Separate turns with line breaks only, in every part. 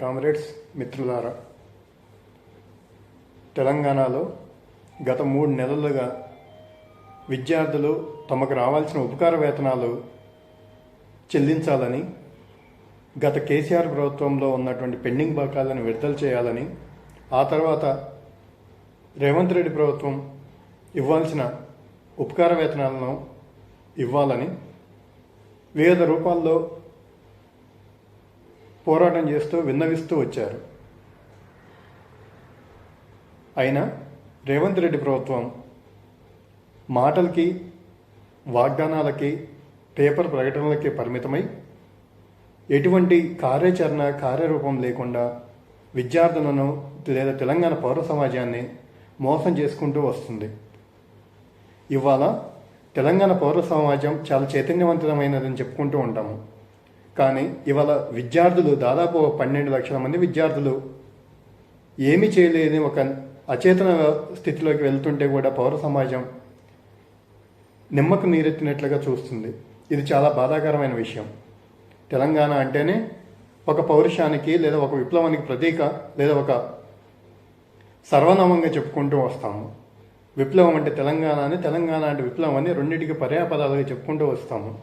Comrades మిత్రులారా తెలంగాణలో గత మూడు నెలలుగా విద్యార్థులు తమకు రావాల్సిన ఉపకార వేతనాలు చెల్లించాలని గత కేసీఆర్ ప్రభుత్వంలో ఉన్నటువంటి పెండింగ్ బకాలను విడుదల చేయాలని ఆ తర్వాత రేవంత్ రెడ్డి ప్రభుత్వం ఇవ్వాల్సిన ఉపకార వేతనాలను ఇవ్వాలని వివిధ రూపాల్లో పోరాటం చేస్తూ విన్నవిస్తూ వచ్చారు. అయినా రేవంత్ రెడ్డి ప్రభుత్వం మాటలకి వాగ్దానాలకి పేపర్ ప్రకటనలకి పరిమితమై ఎటువంటి కార్యాచరణ కార్యరూపం లేకుండా విద్యార్థులను లేదా తెలంగాణ పౌర సమాజాన్ని మోసం చేసుకుంటూ వస్తుంది. ఇవాళ తెలంగాణ పౌర సమాజం చాలా చైతన్యవంతమైనదని చెప్పుకుంటూ ఉంటాము. కానీ ఇవాళ విద్యార్థులు దాదాపు ఒక పన్నెండు లక్షల మంది విద్యార్థులు ఏమీ చేయలేని ఒక అచేతన స్థితిలోకి వెళ్తుంటే కూడా పౌర సమాజం నిమ్మకు నీరెత్తినట్లుగా చూస్తుంది. ఇది చాలా బాధాకరమైన విషయం. తెలంగాణ అంటేనే ఒక పౌరుషానికి లేదా ఒక విప్లవానికి ప్రతీక లేదా ఒక సర్వనామంగా చెప్పుకుంటూ వస్తాము. విప్లవం అంటే తెలంగాణ అని తెలంగాణ అంటే విప్లవం అని రెండింటికి పర్యాపదాలుగా చెప్పుకుంటూ వస్తాము.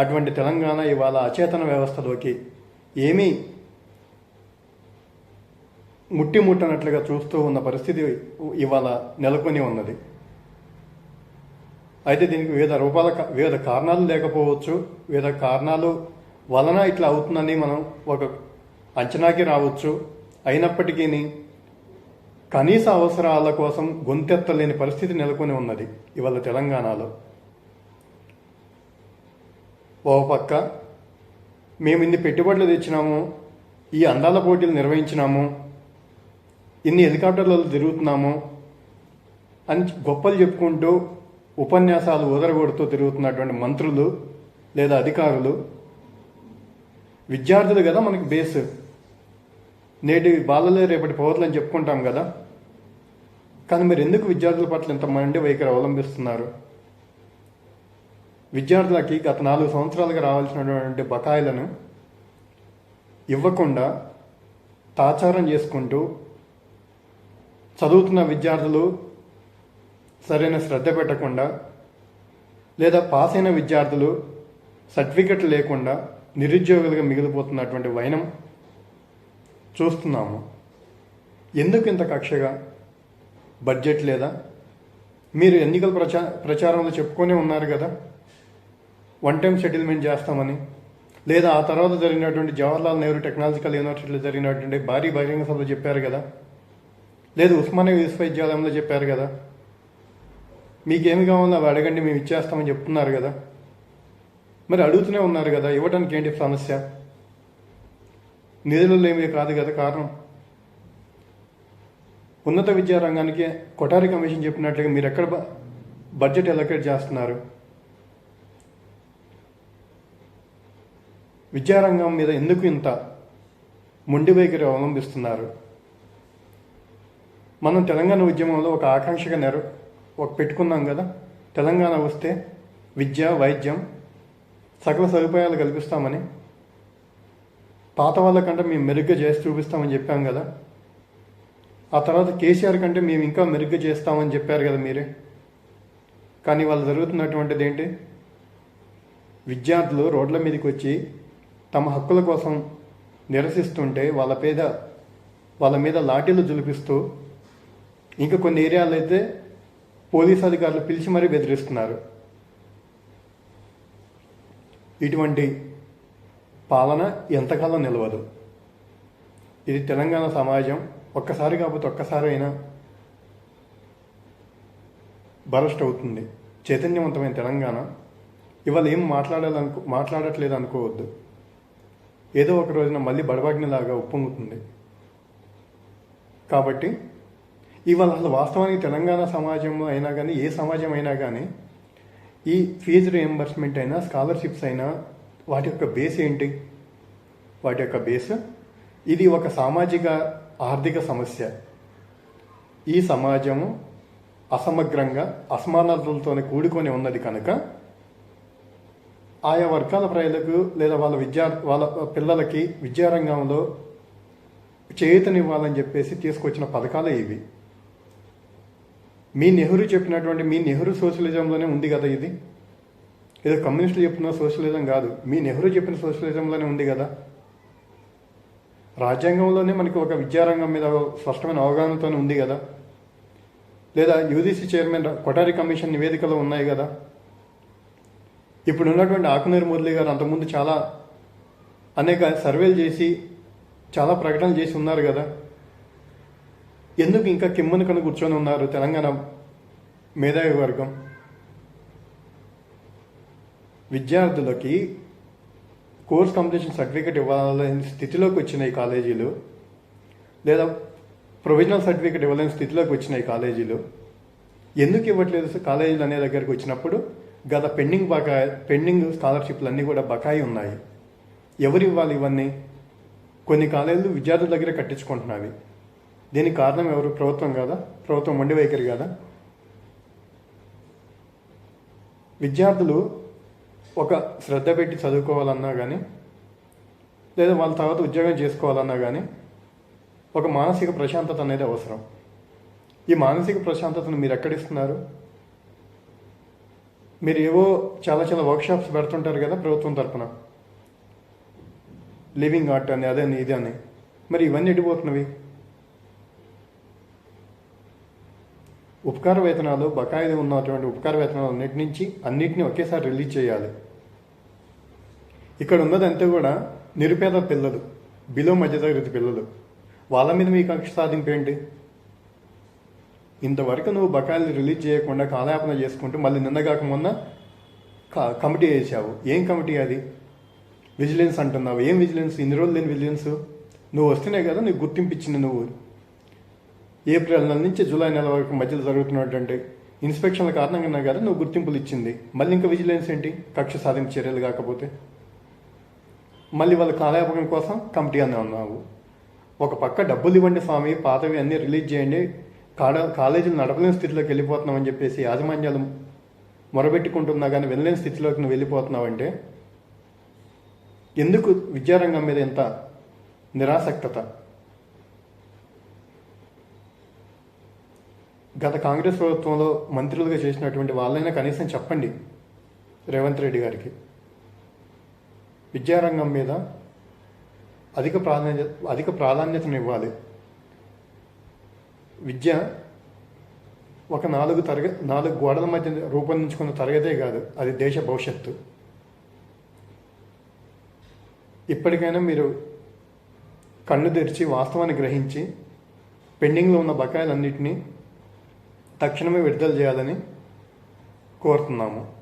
అటువంటి తెలంగాణ ఇవాళ అచేతన వ్యవస్థలోకి ఏమీ ముట్టిముట్టనట్లుగా చూస్తూ ఉన్న పరిస్థితి ఇవాళ నెలకొని ఉన్నది. అయితే దీనికి వివిధ రూపాల వివిధ కారణాలు లేకపోవచ్చు. వివిధ కారణాలు వలన ఇట్లా అవుతుందని మనం ఒక అంచనాకి రావచ్చు. అయినప్పటికీ కనీస అవసరాల కోసం గొంతెత్తలేని పరిస్థితి నెలకొని ఉన్నది ఇవాళ తెలంగాణలో. ఓ పక్క మేము ఇన్ని పెట్టుబడులు తెచ్చినాము ఈ అందాల పోటీలు నిర్వహించినాము ఇన్ని హెలికాప్టర్లలో తిరుగుతున్నాము అని గొప్పలు చెప్పుకుంటూ ఉపన్యాసాలు ఉదరగొడుతూ తిరుగుతున్నటువంటి మంత్రులు లేదా అధికారులు విద్యార్థులు కదా మనకి బేస్. నేటి బాలలే రేపటి పౌరులు అని చెప్పుకుంటాం కదా. కానీ మీరు ఎందుకు విద్యార్థుల పట్ల ఇంత మండి వైఖరి అవలంబిస్తున్నారు? విద్యార్థులకి గత నాలుగు సంవత్సరాలుగా రావాల్సినటువంటి బకాయిలను ఇవ్వకుండా తాచారం చేసుకుంటూ చదువుతున్న విద్యార్థులు సరైన శ్రద్ధ పెట్టకుండా లేదా పాస్ అయిన విద్యార్థులు సర్టిఫికెట్ లేకుండా నిరుద్యోగులుగా మిగిలిపోతున్నటువంటి వైనం చూస్తున్నాము. ఎందుకు ఇంత కక్షగా? బడ్జెట్ లేదా? మీరు ఎన్నికల ప్రచా ప్రచారంలో చెప్పుకొనే ఉన్నారు కదా. వన్ టైం సెటిల్మెంట్ చేస్తామని. లేదా ఆ తర్వాత జరిగినటువంటి జవహర్లాల్ నెహ్రూ టెక్నాలజికల్ యూనివర్సిటీలో జరిగినటువంటి భారీ బహిరంగ సభలో చెప్పారు కదా. లేదు ఉస్మానియా విశ్వవిద్యాలయంలో చెప్పారు కదా. మీకేమి కావాలో అవి అడగండి మేము ఇచ్చేస్తామని చెప్తున్నారు కదా. మరి అడుగుతూనే ఉన్నారు కదా ఇవ్వడానికి ఏంటి సమస్య? నిధులు ఏమీ కాదు కదా కారణం. ఉన్నత విద్యా రంగానికి కొఠారి కమిషన్ చెప్పినట్లుగా మీరు ఎక్కడ బ- బడ్జెట్ ఎలొకేట్ చేస్తున్నారు? విద్యారంగం మీద ఎందుకు ఇంత మొండి వైఖరి అవలంబిస్తున్నారు? మనం తెలంగాణ ఉద్యమంలో ఒక ఆకాంక్షగా నెర ఒక పెట్టుకున్నాం కదా? తెలంగాణ వస్తే విద్య వైద్యం సకల సదుపాయాలు కల్పిస్తామని పాత వాళ్ళకంటే మేము మెరుగ్గా చేసి చూపిస్తామని చెప్పాం కదా? ఆ తర్వాత కేసీఆర్ కంటే మేము ఇంకా మెరుగ్గా చేస్తామని చెప్పారు కదా మీరే? కానీ వాళ్ళు జరుగుతున్నటువంటిది ఏంటి? విద్యార్థులు రోడ్ల మీదకి వచ్చి తమ హక్కుల కోసం నిరసిస్తుంటే వాళ్ళ పేద వాళ్ళ మీద లాఠీలు జులిపిస్తూ ఇంకా కొన్ని ఏరియాలో అయితే పోలీస్ అధికారులు పిలిచి మరీ బెదిరిస్తున్నారు. ఇటువంటి పాలన ఎంతకాలం నిలవదు. ఇది తెలంగాణ సమాజం ఒక్కసారి కాకపోతే ఒక్కసారి అయినా బరస్ట్ అవుతుంది. చైతన్యవంతమైన తెలంగాణ. ఇవాళ ఏం మాట్లాడాలనుకో మాట్లాడట్లేదు అనుకోవద్దు ఏదో ఒక రోజున మళ్ళీ బడబాగ్నిలాగా ఉప్పొంగుతుంది. కాబట్టి ఇవాళ అసలు వాస్తవానికి తెలంగాణ సమాజంలో అయినా కానీ ఏ సమాజం అయినా కానీ ఈ ఫీజు రియంబర్స్మెంట్ అయినా స్కాలర్షిప్స్ అయినా వాటి యొక్క బేస్ ఏంటి? వాటి యొక్క బేస్ ఇది ఒక సామాజిక ఆర్థిక సమస్య. ఈ సమాజము అసమగ్రంగా అసమానతలతో కూడుకొని ఉన్నది కనుక ఆయా వర్గాల ప్రజలకు లేదా వాళ్ళ విద్యా వాళ్ళ పిల్లలకి విద్యారంగంలో చేయూతనివ్వాలని చెప్పేసి తీసుకొచ్చిన పథకాలు ఇవి. మీ నెహ్రూ చెప్పినటువంటి మీ నెహ్రూ సోషలిజంలోనే ఉంది కదా ఇది? ఏదో కమ్యూనిస్టులు చెప్తున్న సోషలిజం కాదు. మీ నెహ్రూ చెప్పిన సోషలిజంలోనే ఉంది కదా? రాజ్యాంగంలోనే మనకి ఒక విద్యారంగం మీద స్పష్టమైన అవగాహనతోనే ఉంది కదా? లేదా యూజీసీ చైర్మన్ కొటారి కమిషన్ నివేదికలో ఉన్నాయి కదా? ఇప్పుడు ఉన్నటువంటి ఆకునేరు మురళి గారు అంతకుముందు చాలా అనేక సర్వేలు చేసి చాలా ప్రకటనలు చేసి ఉన్నారు కదా. ఎందుకు ఇంకా కిమ్మనుకను కూర్చొని ఉన్నారు తెలంగాణ మేధావి వర్గం? విద్యార్థులకి కోర్స్ కంప్లీషన్ సర్టిఫికేట్ ఇవ్వాలని స్థితిలోకి వచ్చినాయి కాలేజీలు. లేదా ప్రొవిజనల్ సర్టిఫికేట్ ఇవ్వలేని స్థితిలోకి వచ్చినాయి కాలేజీలు. ఎందుకు ఇవ్వట్లేదు సార్ కాలేజీలు అనే దగ్గరికి వచ్చినప్పుడు గత పెండింగ్ బకాయి పెండింగ్ స్కాలర్షిప్లు అన్నీ కూడా బకాయి ఉన్నాయి. ఎవరు ఇవ్వాలి ఇవన్నీ? కొన్ని కాలేజీలు విద్యార్థుల దగ్గర కట్టించుకుంటున్నవి. దీనికి కారణం ఎవరు? ప్రభుత్వం కాదా? ప్రభుత్వం మొండి వైఖరి కాదా? విద్యార్థులు ఒక శ్రద్ధ పెట్టి చదువుకోవాలన్నా కానీ లేదా వాళ్ళ తర్వాత ఉద్యోగం చేసుకోవాలన్నా కానీ ఒక మానసిక ప్రశాంతత అనేది అవసరం. ఈ మానసిక ప్రశాంతతను మీరు ఎక్కడిస్తున్నారు మీరు ఏవో చాలా చాలా వర్క్షాప్స్ పెడుతుంటారు కదా ప్రభుత్వం తరపున. లివింగ్ ఆర్ట్ అని అదే అని ఇది అని. మరి ఇవన్నీ ఎడిపోతున్నవి ఉపకార వేతనాలు బకాయిలు ఉన్నటువంటి ఉపకార వేతనాలు అన్నిటి నుంచి అన్నిటిని ఒకేసారి రిలీజ్ చేయాలి. ఇక్కడ ఉన్నదంతా కూడా నిరుపేద పిల్లలు బిలో మధ్యతరగతి పిల్లలు. వాళ్ళ మీద మీ కక్ష సాధింపు ఏంటి? ఇంతవరకు నువ్వు బకాయిలు రిలీజ్ చేయకుండా కాలయాపన చేసుకుంటూ మళ్ళీ నిన్నగాక మొన్న కమిటీ వేసావు ఏం కమిటీ అది? విజిలెన్స్ అంటున్నావు. ఏం విజిలెన్స్ ఇన్ని రోజులు లేని విజిలెన్స్ నువ్వు వస్తేనే కదా నీకు గుర్తింపు ఇచ్చింది నువ్వు. ఏప్రిల్ నెల నుంచి జూలై నెల వరకు మధ్యలో జరుగుతున్నటువంటి ఇన్స్పెక్షన్ల కారణంగా కదా నువ్వు గుర్తింపులు ఇచ్చింది. మళ్ళీ ఇంకా విజిలెన్స్ ఏంటి? కక్ష సాధింపు చర్యలు కాకపోతే. మళ్ళీ వాళ్ళ కాలయాపకం కోసం కమిటీ అని ఉన్నావు. ఒక పక్క డబ్బులు ఇవ్వండి స్వామి పాతవి అన్నీ రిలీజ్ చేయండి. కాడ కాలేజీలు నడపలేని స్థితిలోకి వెళ్ళిపోతున్నామని చెప్పేసి యాజమాన్యాలు మొరబెట్టుకుంటున్నా కానీ వినలేని స్థితిలోకి నువ్వు వెళ్ళిపోతున్నావంటే ఎందుకు విద్యారంగం మీద ఎంత నిరాసక్తత? గత కాంగ్రెస్ ప్రభుత్వంలో మంత్రులుగా చేసినటువంటి వాళ్ళైనా కనీసం చెప్పండి రేవంత్ రెడ్డి గారికి. విద్యారంగం మీద అధిక ప్రాధాన్యత అధిక ప్రాధాన్యతను ఇవ్వాలి విద్య ఒక నాలుగు తరగ నాలుగు గోడల మధ్య రూపొందించుకున్న తరగతే కాదు అది దేశ భవిష్యత్తు. ఇప్పటికైనా మీరు కళ్ళు తెరిచి వాస్తవాన్ని గ్రహించి పెండింగ్లో ఉన్న బకాయిలన్నింటినీ తక్షణమే విడుదల చేయాలని కోరుతున్నాము.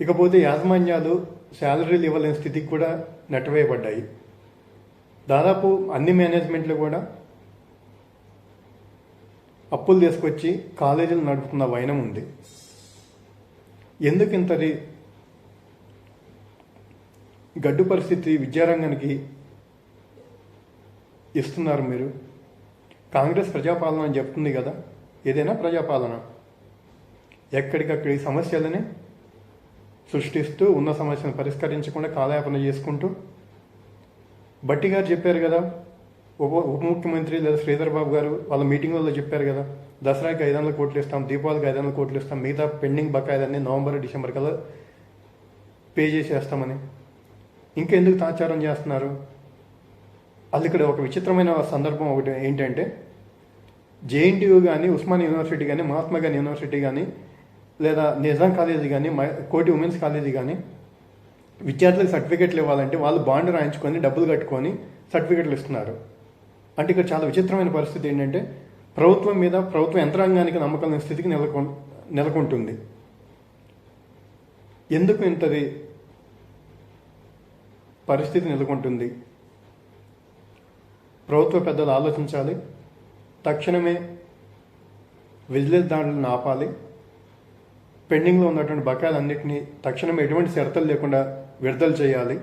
ఇకపోతే యాజమాన్యాలు శాలరీలు ఇవ్వలేని స్థితికి కూడా నెట్టవేయబడ్డాయి. దాదాపు అన్ని మేనేజ్మెంట్లు కూడా అప్పులు తీసుకొచ్చి కాలేజీలు నడుపుతున్న వైనం ఉంది. ఎందుకు ఇంతటి గడ్డు పరిస్థితి విద్యారంగానికి ఇస్తున్నారు మీరు? కాంగ్రెస్ ప్రజాపాలన అని చెప్తుంది కదా. ఏదైనా ప్రజాపాలన. ఎక్కడికక్కడి సమస్యలని సృష్టిస్తూ ఉన్న సమస్యను పరిష్కరించకుండా కాలయాపన చేసుకుంటూ. బట్టి గారు చెప్పారు కదా ఉప ఉప ముఖ్యమంత్రి లేదా శ్రీధర్ బాబు గారు వాళ్ళ మీటింగ్ వల్ల చెప్పారు కదా దసరాకి ఐదు వందల కోట్లు ఇస్తాం దీపావళికి ఐదు వందల కోట్లు ఇస్తాం మిగతా పెండింగ్ బకాయిలన్నీ నవంబర్ డిసెంబర్ కల్లా పే చేసేస్తామని. ఇంకెందుకు తాచారం చేస్తున్నారు? అది ఇక్కడ ఒక విచిత్రమైన సందర్భం ఒకటి ఏంటంటే జేఎన్టీయూ కానీ ఉస్మాన్ యూనివర్సిటీ కానీ మహాత్మా గాంధీ యూనివర్సిటీ కానీ లేదా నిజాం కాలేజీ కానీ కోటి ఉమెన్స్ కాలేజీ కానీ విద్యార్థులకు సర్టిఫికెట్లు ఇవ్వాలంటే వాళ్ళు బాండ్ రాయించుకొని డబ్బులు కట్టుకొని సర్టిఫికెట్లు ఇస్తున్నారు. అంటే ఇక్కడ చాలా విచిత్రమైన పరిస్థితి ఏంటంటే ప్రభుత్వం మీద ప్రభుత్వ యంత్రాంగానికి నమ్మకం స్థితికి నెలకొ నెలకొంటుంది. ఎందుకు ఇంతది పరిస్థితి నెలకొంటుంది? ప్రభుత్వ పెద్దలు ఆలోచించాలి. తక్షణమే విజిలెన్స్ దాడులను ఆపాలి. పెండింగ్లో ఉన్నటువంటి బకాయిలన్నింటినీ తక్షణమే ఎటువంటి షరతులు లేకుండా విడుదల చేయాలి.